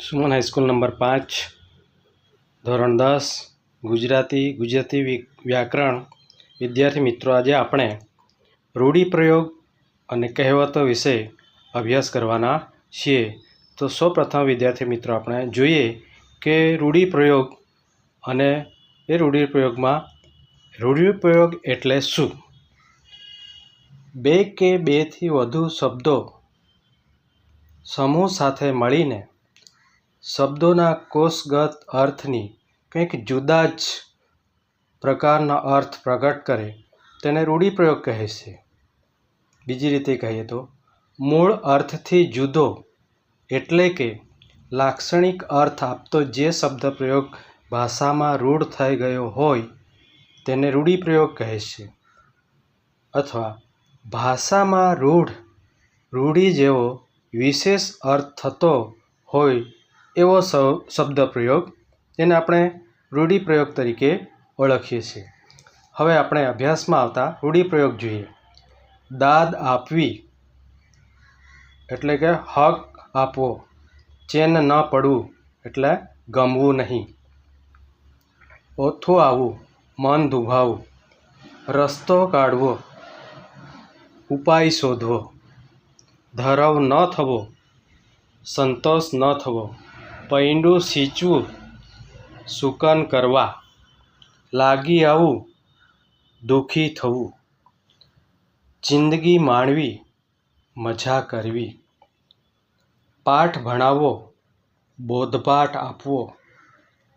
Suman high school number પાંચ, ધોરણ દસ, ગુજરાતી ગુજરાતી વ્યાકરણ. વિદ્યાર્થી મિત્રો, આજે આપણે રૂઢિપ્રયોગ અને કહેવતો વિશે અભ્યાસ કરવાના છીએ. તો સૌપ્રથમ વિદ્યાર્થી મિત્રો, આપણે જોઈએ કે રૂઢિપ્રયોગ અને એ રૂઢિપ્રયોગમાં રૂઢિપ્રયોગ એટલે શું? બે કે બેથી વધુ શબ્દો સમૂહ સાથે મળીને શબ્દોના કોષગત અર્થની કંઈક જુદા જ પ્રકારના અર્થ પ્રગટ કરે, તેને રૂઢિપ્રયોગ કહે છે. બીજી રીતે કહીએ તો, મૂળ અર્થથી જુદો એટલે કે લાક્ષણિક અર્થ આપતો જે શબ્દ પ્રયોગ ભાષામાં રૂઢ થઈ ગયો હોય, તેને રૂઢિપ્રયોગ કહે છે. અથવા, ભાષામાં રૂઢ, રૂઢિ જેવો વિશેષ અર્થ થતો હોય એવો શબ્દ શબ્દપ્રયોગ જેને આપણે રૂઢિપ્રયોગ તરીકે ઓળખીએ છીએ. હવે આપણે અભ્યાસમાં આવતા રૂઢિપ્રયોગ જોઈએ. દાદ આપવી, એટલે કે હક આપવો, ચેન ન પડવું, એટલે ગમવું નહીં. ઓથું આવવું, મન દુભાવવું. રસ્તો કાઢવો, ઉપાય શોધવો. ધરાવ ન થવો, સંતોષ ન થવો. પૈંડું સિંચવું સુકન કરવા લાગી આવવું દુઃખી થવું. જિંદગી માણવી, મજા કરવી. પાઠ ભણાવવો બોધપાઠ આપવો.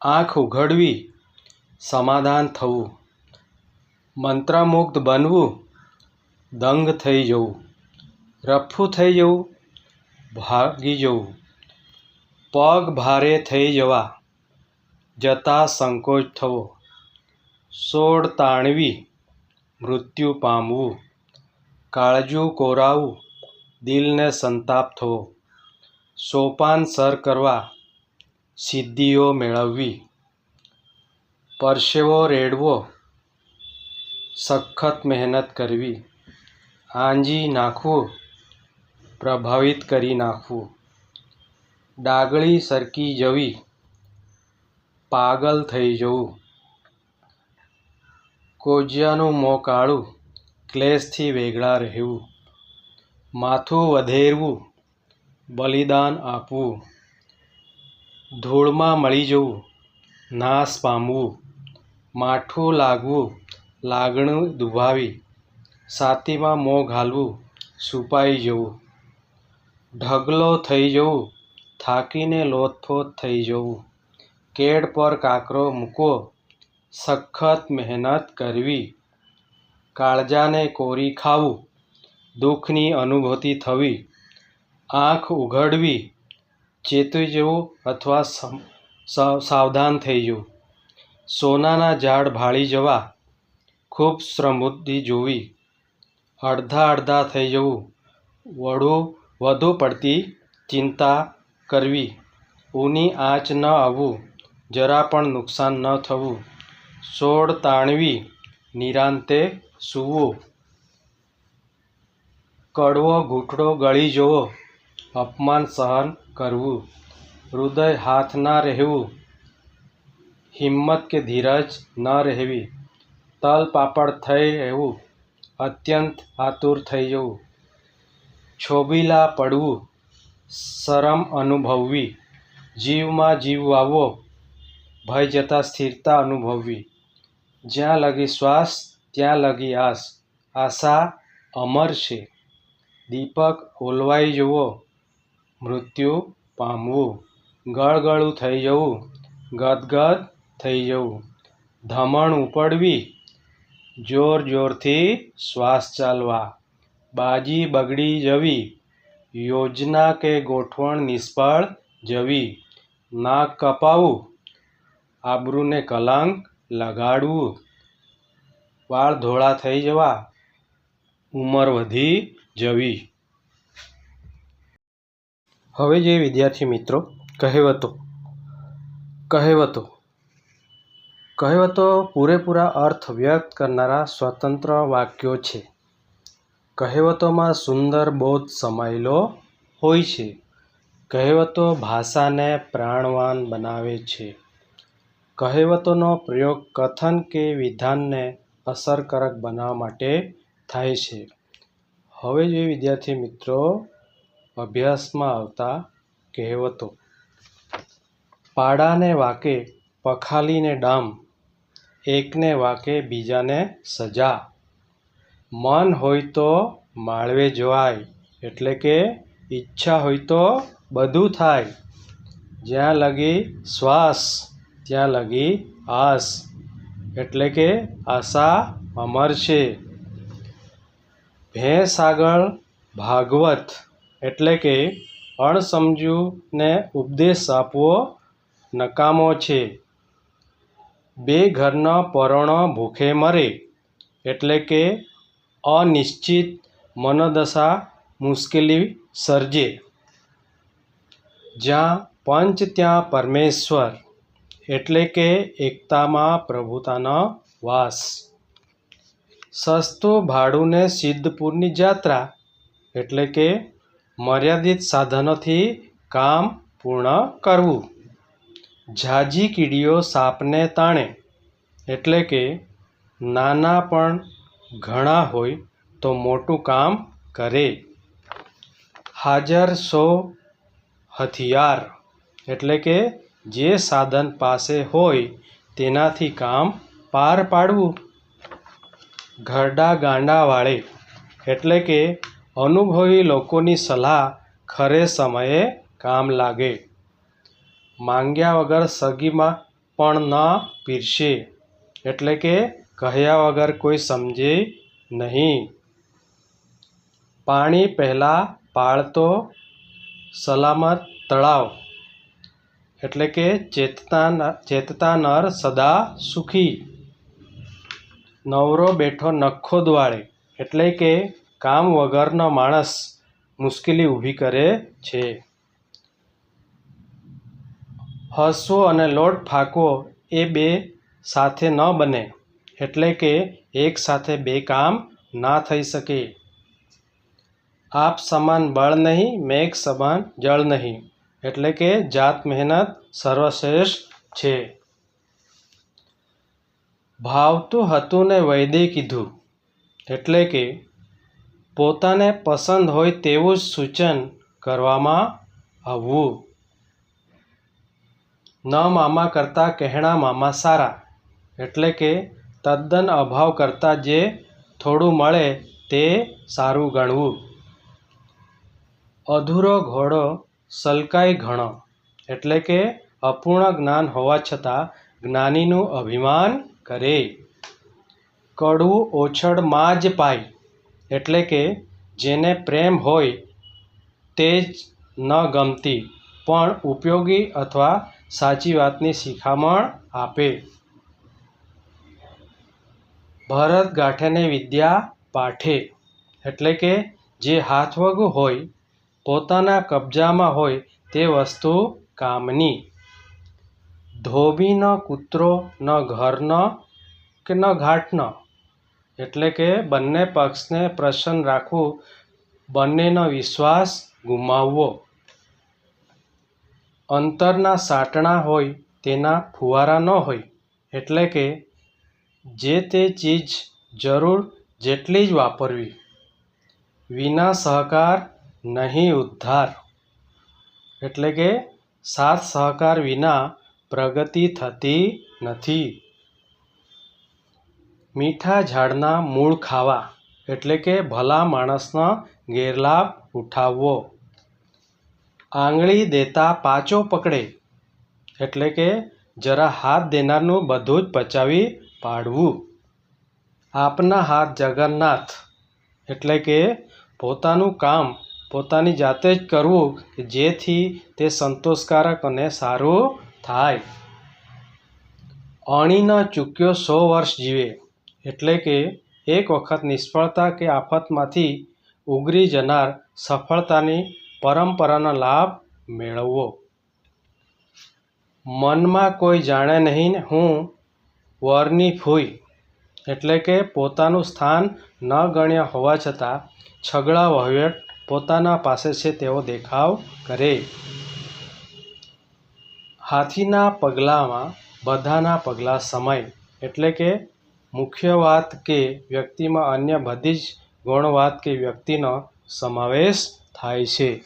આંખ ઉઘડવી, સમાધાન થવું. મંત્રમુગ્ધ બનવું, દંગ થઈ જવું. રફ્ફુ થઈ જવું, ભાગી જવું. પગ ભારે થઈ જવા, જતા સંકોચ થવો, સોડ તાણવી, મૃત્યુ પામવું, કાળજું કોરાવું, દિલને સંતાપ થવો, સોપાન સર કરવા, સિદ્ધિઓ મેળવવી, પરસેવો રેડવો, સખત મહેનત કરવી, આંજી નાખવું, પ્રભાવિત કરી નાખવું. ડાગળી સરકી જવી. પાગલ થઈ જવું. કોજિયાનું મોં કાળું, ક્લેશથી વેગળા રહેવું. માથું વધેરવું, બલિદાન આપવું. ધૂળમાં મળી જવું, નાશ પામવું. માઠું લાગવું, લાગણું દુભાવી. છાતીમાં મોં ઘાલવું, છુપાઈ જવું. ઢગલો થઈ જવું થાકીને લોથપોથ થઈ જવું. કેડ પર કાકરો મૂકવો સખત મહેનત કરવી. કાળજાને કોરી ખાવું, દુઃખની અનુભૂતિ થવી. આંખ ઉઘડવી, ચેતી જવું અથવા સાવધાન થઈ જવું. સોનાના ઝાડ ભાળી જવા, ખૂબ સમૃદ્ધિ જોવી. અડધા અડધા થઈ જવું. વડું, વધુ પડતી ચિંતા કરવી. ઊની આંચ ન આવવું, જરા પણ નુકસાન ન થવું. સોળ તાણવી, નિરાંતે સૂવું. કડવો ઘૂંટડો ગળી જવો, અપમાન સહન કરવું. હૃદય હાથ ના રહેવું, હિંમત કે ધીરજ ન રહેવી. તલ પાપડ થઈ રહેવું, અત્યંત આતુર થઈ જવું. છોબીલા પડવું શરમ અનુભવવી. જીવમાં જીવ વાવવો. ભય જતાં સ્થિરતા અનુભવવી. જ્યાં લગી શ્વાસ, ત્યાં લગી આસ. આશા અમર છે. દીપક ઓલવાઈ જવો મૃત્યુ પામવું. ગળગળું થઈ જવું. ગદગદ થઈ જવું. ધમણ ઉપડવી. જોર જોરથી શ્વાસ ચાલવા. બાજી બગડી જવી. યોજના કે ગોઠવણ નિષ્ફળ? જવી. નાક કપાવું. આબરૂને કલંક લગાડવું. વાળ ધોળા થઈ જવા. ઉંમર વધી જવી. હવે જે વિદ્યાર્થી મિત્રો, કહેવતો. કહેવતો. કહેવતો પૂરેપૂરા અર્થ વ્યક્ત કરનારા સ્વતંત્ર વાક્યો છે. કહેવતોમાં સુંદર બોધ સમાયેલો હોય છે. કહેવતો ભાષાને પ્રાણવાન બનાવે છે. કહેવતોનો પ્રયોગ કથન કે વિધાનને અસરકારક બનાવવા માટે થાય છે. હવે જોઈએ વિદ્યાર્થી મિત્રો અભ્યાસમાં આવતા કહેવતો. પાડાને વાકે પખાલીને ડામ, એકને વાકે બીજાને સજા. મન હોય તો માળવે જવાય, એટલે કે ઈચ્છા હોય તો બધું થાય. જ્યાં લગી શ્વાસ, ત્યાં લગી આસ, એટલે કે આશા અમર છે. ભેંસ આગળ ભાગવત, એટલે કે અણસમજુને ઉપદેશ આપવો નકામો છે. બે ઘરનો પરોણો ભૂખે મરે, એટલે કે અનિશ્ચિત મનોદશા મુશ્કેલી સર્જે જ્યાં પંચ ત્યાં પરમેશ્વર એટલે કે એકતામાં પ્રભુતાનો વાસ સસ્તું ભાડુંને સિદ્ધપુરની જાત્રા એટલે કે મર્યાદિત સાધનોથી કામ પૂર્ણ કરવું ઝાઝી કીડીઓ સાપને તાણે એટલે કે નાના પણ ઘણા હોય તો મોટું કામ કરે. હાજર સો હથિયાર એટલે કે જે સાધન પાસે હોય તેનાથી કામ પાર પાડવું. ઘરડા ગાંડાવાળે એટલે કે અનુભવી લોકોની સલાહ ખરે સમયે કામ લાગે. માંગ્યા વગર સગીમાં પણ ન પીરશે એટલે કે કહ્યા વગર કોઈ સમજે નહીં. પાણી પહેલાં પાળતો સલામત તળાવ, એટલે કે ચેતતા ચેતતા નર સદા સુખી. નવરો બેઠો નખો દ્વાળે એટલે કે કામ વગરનો માણસ મુશ્કેલી ઊભી કરે છે. હસવો અને લોટ ફાંકવો એ બે સાથે ન બને. એટલે કે એક સાથે બે કામ ના થઈ શકે. આપ સમાન બળ નહીં, મેઘ સમાન જળ નહીં, એટલે કે જાત મહેનત સર્વશ્રેષ્ઠ છે. ભાવતું હતું ને વૈદે કીધું, એટલે કે પોતાને પસંદ હોય તેવું જ સૂચન કરવામાં આવવું. ન મામા કરતાં કહેણા મામા સારા, એટલે કે તદ્દન અભાવ કરતાં જે થોડું મળે તે સારું ગણવું. અધૂરો ઘોડો સલકાય ઘણો એટલે કે અપૂર્ણ જ્ઞાન હોવા છતાં જ્ઞાનીનું અભિમાન કરે. કડવું ઓછડમાં જ પાય એટલે કે જેને પ્રેમ હોય તે જ ન ગમતી પણ ઉપયોગી અથવા સાચી વાતની શિખામણ આપે. ભરત ગાંઠેને વિદ્યા પાઠે. એટલે કે જે હાથવગું હોય, પોતાના કબજામાં હોય તે વસ્તુ કામની. ધોબી ન કૂતરો ન ઘરનો કે ન ઘાટનો. એટલે કે બંને પક્ષને પ્રસન્ન રાખવું, બંનેનો વિશ્વાસ ગુમાવવો. અંતરના સાટણા હોય તેના ફુવારા ન હોય, એટલે કે જે તે ચીજ જરૂર જેટલી જ વાપરવી. વિના સહકાર નહીં ઉદ્ધાર. એટલે કે સાથ સહકાર વિના પ્રગતિ થતી નથી. મીઠા ઝાડના મૂળ ખાવા એટલે કે ભલા માણસનો ગેરલાભ ઉઠાવવો. આંગળી દેતા પાચો પકડે એટલે કે જરા હાથ દેનારનું બધું જ પચાવી પાડવું. આપના હાથ જગન્નાથ. એટલે કે પોતાનું કામ પોતાની જાતે જ કરવું કે જેથી તે સંતોષકારક અને સારું થાય. અણી ન ચૂક્યો સો વર્ષ જીવે. એટલે કે એક વખત નિષ્ફળતા કે આફતમાંથી ઉગરી જનાર સફળતાની પરંપરાનો લાભ મેળવવો. મનમાં કોઈ જાણે નહીં, હું વરની ફૂઈ એટલે કે પોતાનું સ્થાન ન ગણ્યા હોવા છતાં છગડા વહીવટ પોતાના પાસે છે તેવો દેખાવ કરે. હાથીના પગલામાં બધાના પગલાં સમય એટલે કે મુખ્ય વાત કે વ્યક્તિમાં અન્ય બધી જ ગૌણ વાત કે વ્યક્તિનો સમાવેશ થાય છે.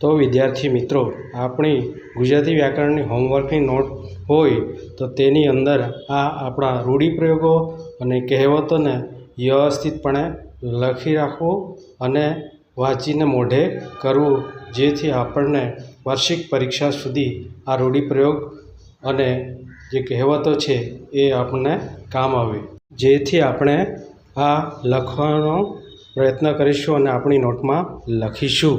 તો વિદ્યાર્થી મિત્રો, આપણી ગુજરાતી વ્યાકરણની હોમવર્કની નોટ હોય તો તેની અંદર આ આપણા રૂઢિપ્રયોગો અને કહેવતોને વ્યવસ્થિતપણે લખી રાખવું અને વાંચીને મોઢે કરવું, જેથી આપણને વાર્ષિક પરીક્ષા સુધી આ રૂઢિપ્રયોગ અને જે કહેવતો છે એ આપણને કામ આવે. જેથી આપણે આ લખવાનો પ્રયત્ન કરીશું અને આપણી નોટમાં લખીશું.